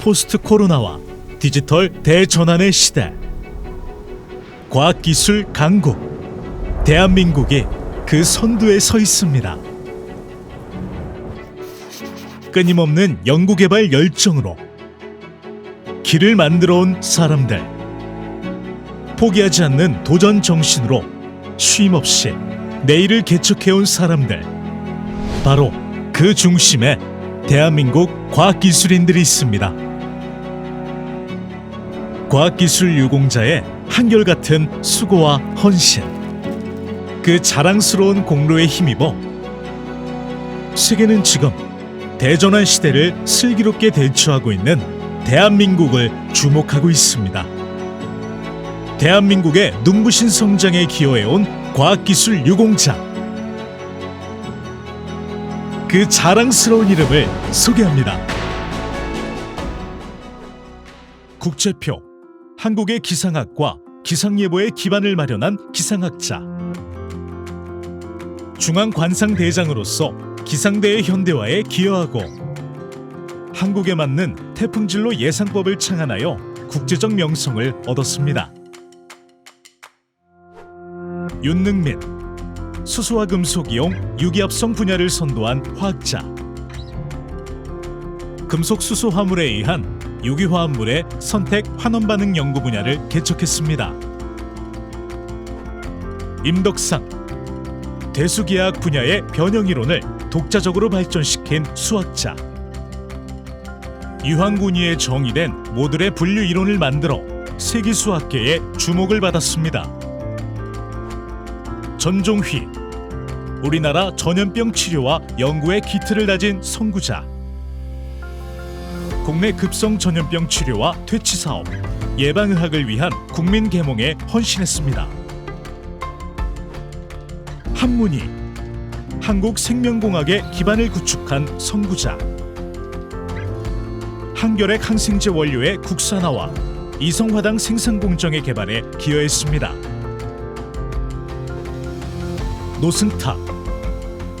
포스트 코로나와 디지털 대전환의 시대. 과학기술 강국. 대한민국이 그 선두에 서 있습니다. 끊임없는 연구개발 열정으로 길을 만들어 온 사람들. 포기하지 않는 도전 정신으로 쉼 없이 내일을 개척해 온 사람들. 바로 그 중심에 대한민국 과학기술인들이 있습니다. 과학기술 유공자의 한결같은 수고와 헌신. 그 자랑스러운 공로에 힘입어 세계는 지금 대전환 시대를 슬기롭게 대처하고 있는 대한민국을 주목하고 있습니다. 대한민국의 눈부신 성장에 기여해온 과학기술 유공자. 그 자랑스러운 이름을 소개합니다. 국제표 한국의 기상학과 기상예보의 기반을 마련한 기상학자. 중앙관상대장으로서 기상대의 현대화에 기여하고 한국에 맞는 태풍진로 예상법을 창안하여 국제적 명성을 얻었습니다. 윤능민 수소와 금속 이용 유기합성 분야를 선도한 화학자. 금속 수소 화물에 의한 유기화합물의 선택 환원 반응 연구 분야를 개척했습니다. 임덕상 대수기하학 분야의 변형 이론을 독자적으로 발전시킨 수학자. 유황군이에 정의된 모듈의 분류 이론을 만들어 세계 수학계의 주목을 받았습니다. 전종휘 우리나라 전염병 치료와 연구의 기틀을 다진 선구자. 국내 급성 전염병 치료와 퇴치 사업, 예방의학을 위한 국민 계몽에 헌신했습니다. 한문희 한국 생명공학의 기반을 구축한 선구자. 한결의 항생제 원료의 국산화와 이성화당 생산 공정의 개발에 기여했습니다. 노승탁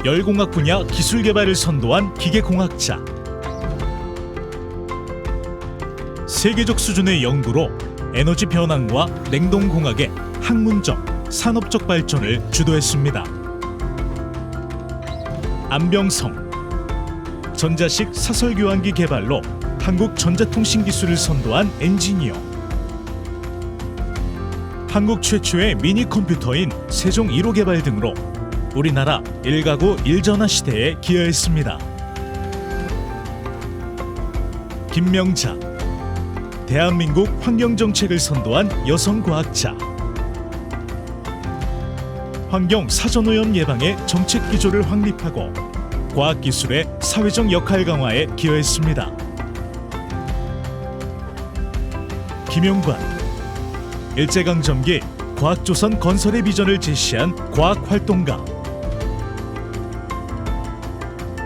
열공학 분야 기술 개발을 선도한 기계공학자. 세계적 수준의 연구로 에너지 변환과 냉동공학의 학문적, 산업적 발전을 주도했습니다. 안병성 전자식 사설 교환기 개발로 한국 전자통신 기술을 선도한 엔지니어. 한국 최초의 미니 컴퓨터인 세종 1호 개발 등으로 우리나라 일가구 일전화 시대에 기여했습니다. 김명자 대한민국 환경 정책을 선도한 여성 과학자. 환경 사전오염 예방의 정책 기조를 확립하고 과학 기술의 사회적 역할 강화에 기여했습니다. 김용관 일제강점기 과학조선 건설의 비전을 제시한 과학 활동가.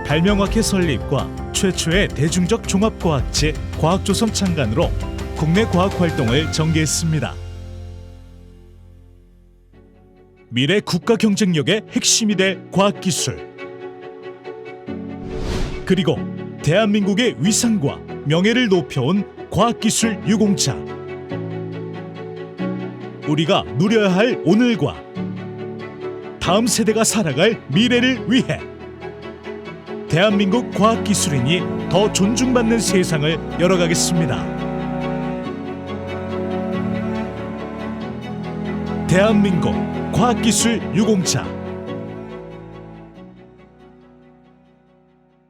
발명학회 설립과 최초의 대중적 종합과학제 과학조선 창간으로 국내 과학 활동을 전개했습니다. 미래 국가 경쟁력의 핵심이 될 과학기술. 그리고 대한민국의 위상과 명예를 높여온 과학기술 유공자. 우리가 누려야 할 오늘과 다음 세대가 살아갈 미래를 위해 대한민국 과학기술인이 더 존중받는 세상을 열어가겠습니다. 대한민국 과학기술 유공자